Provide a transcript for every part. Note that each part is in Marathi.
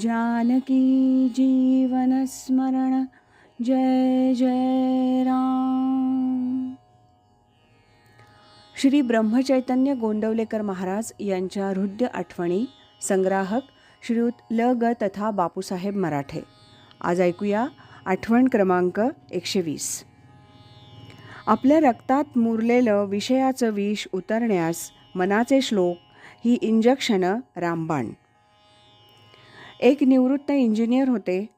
जानकी जीवनस्मरण जय जय राम। श्री ब्रह्मचैतन्य गोंदवलेकर महाराज यांच्या हृदय आठवणी संग्राहक श्रीयुत ल. ग. तथा बापूसाहेब मराठे. आज ऐकूया आठवण क्रमांक एकशे वीस आपल्या रक्तात मुरलेलं विषयाचं विष उतरण्यास मनाचे श्लोक ही इंजेक्शनं रामबाण. एक निवृत्त इंजिनियर होते.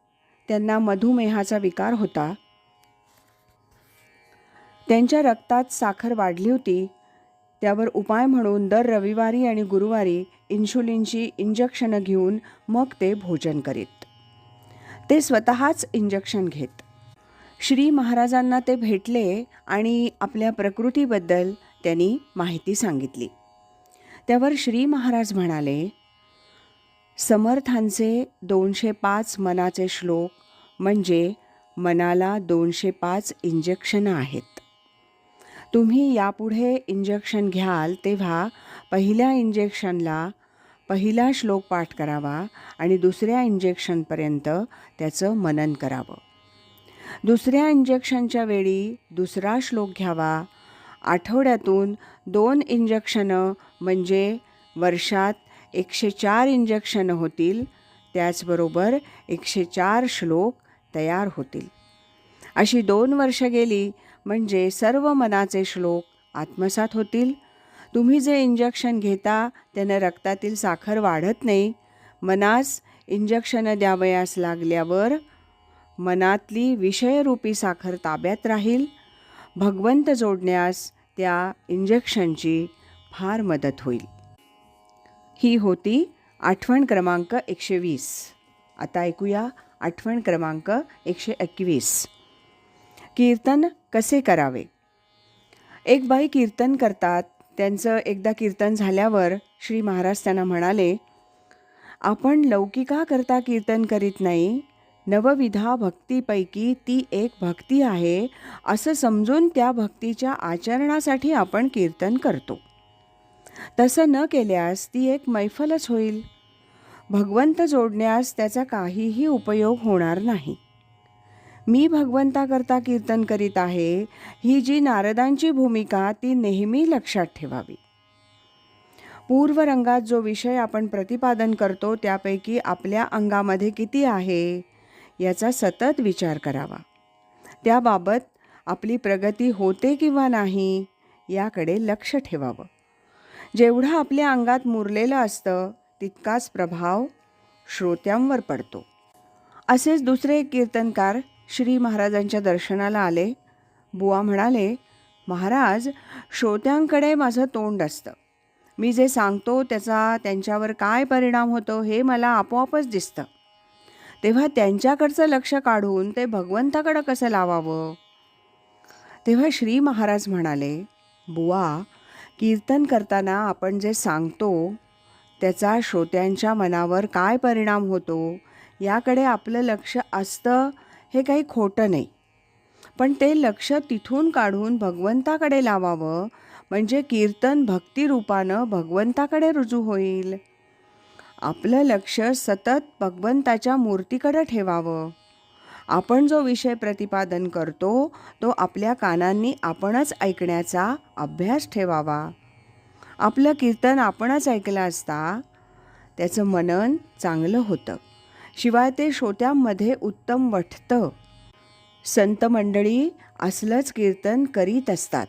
त्यांना मधुमेहाचा विकार होता. त्यांच्या रक्तात साखर वाढली होती. त्यावर उपाय म्हणून दर रविवारी आणि गुरुवारी इन्शुलिनची इंजेक्शनं घेऊन मग ते भोजन करीत. ते स्वतःच इंजेक्शन घेत. श्री महाराजांना ते भेटले आणि आपल्या प्रकृतीबद्दल त्यांनी माहिती सांगितली. त्यावर श्री महाराज म्हणाले समर्थांचे दोनशे पाच मनाचे श्लोक म्हणजे मनाला दोनशे पाच इंजेक्शनं आहेत. तुम्ही यापुढे इंजेक्शन घ्याल तेव्हा पहिल्या इंजेक्शनला पहिला श्लोक पाठ करावा आणि दुसऱ्या इंजेक्शनपर्यंत त्याचं मनन करावं. दुसऱ्या इंजेक्शनच्या वेळी दुसरा श्लोक घ्यावा. आठवड्यातून दोन इंजेक्शनं म्हणजे वर्षात एकशे चार इंजेक्शनं होतील त्याचबरोबर एकशे चार श्लोक तयार होतील. अशी दोन वर्ष गेली म्हणजे सर्व मनाचे श्लोक आत्मसात होतील. तुम्ही जे इंजेक्शन घेता त्यानं रक्तातील साखर वाढत नाही. मनास इंजेक्शनं द्यावयास लागल्यावर मनातली विषयरूपी साखर ताब्यात राहील. भगवंत जोडण्यास त्या इंजेक्शनची फार मदत होईल. ही होती आठवण क्रमांक एकशे वीस आता ऐकूया आठवण क्रमांक एकशे एकवीस कीर्तन कसे करावे? एक बाई कीर्तन करतात. त्यांचं एकदा कीर्तन झाल्यावर श्री महाराज त्यांना म्हणाले आपण लौकिका करता कीर्तन करीत नाही. नवविधा भक्तीपैकी ती एक भक्ती आहे. असं समजून त्या भक्तीच्या आचरणासाठी आपण कीर्तन करतो. तसं न केल्यास ती एक मैफलच होईल. भगवंत जोडण्यास त्याचा काहीही उपयोग होणार नाही. मी भगवंताकरता कीर्तन करीत आहे ही जी नारदांची भूमिका ती नेहमी लक्षात ठेवावी. पूर्वरंगात जो विषय आपण प्रतिपादन करतो त्यापैकी आपल्या अंगामध्ये किती आहे याचा सतत विचार करावा. त्याबाबत आपली प्रगती होते किंवा नाही याकडे लक्ष ठेवावं. जेवढं आपल्या अंगात मुरलेलं असतं तितकाच प्रभाव श्रोत्यांवर पडतो. असेच दुसरे कीर्तनकार श्री महाराजांच्या दर्शनाला आले. बुवा म्हणाले महाराज श्रोत्यांकडे माझं तोंड असतं. मी जे सांगतो त्याचा त्यांच्यावर काय परिणाम होतो हे मला आपोआपच दिसतं. तेव्हा त्यांच्याकडचं लक्ष काढून ते भगवंताकडं कसं लावावं? तेव्हा श्री महाराज म्हणाले बुवा कीर्तन करताना आपण जे सांगतो त्याचा श्रोत्यांच्या मनावर काय परिणाम होतो याकडे आपलं लक्ष असतं हे काही खोटं नाही. पण ते लक्ष तिथून काढून भगवंताकडे लावावं म्हणजे कीर्तन भक्तिरूपानं भगवंताकडे रुजू होईल. आपलं लक्ष सतत भगवंताच्या मूर्तीकडे ठेवावं. आपण जो विषय प्रतिपादन करतो तो आपल्या कानांनी आपणच ऐकण्याचा अभ्यास ठेवावा. आपलं कीर्तन आपणच ऐकलं असता त्याचं मनन चांगलं होतं. शिवाय ते श्रोत्यांमध्ये उत्तम वठतं. संत मंडळी असलंच कीर्तन करीत असतात.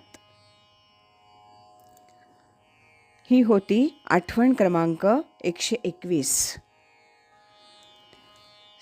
ही होती आठवण क्रमांक एकशे एकवीस.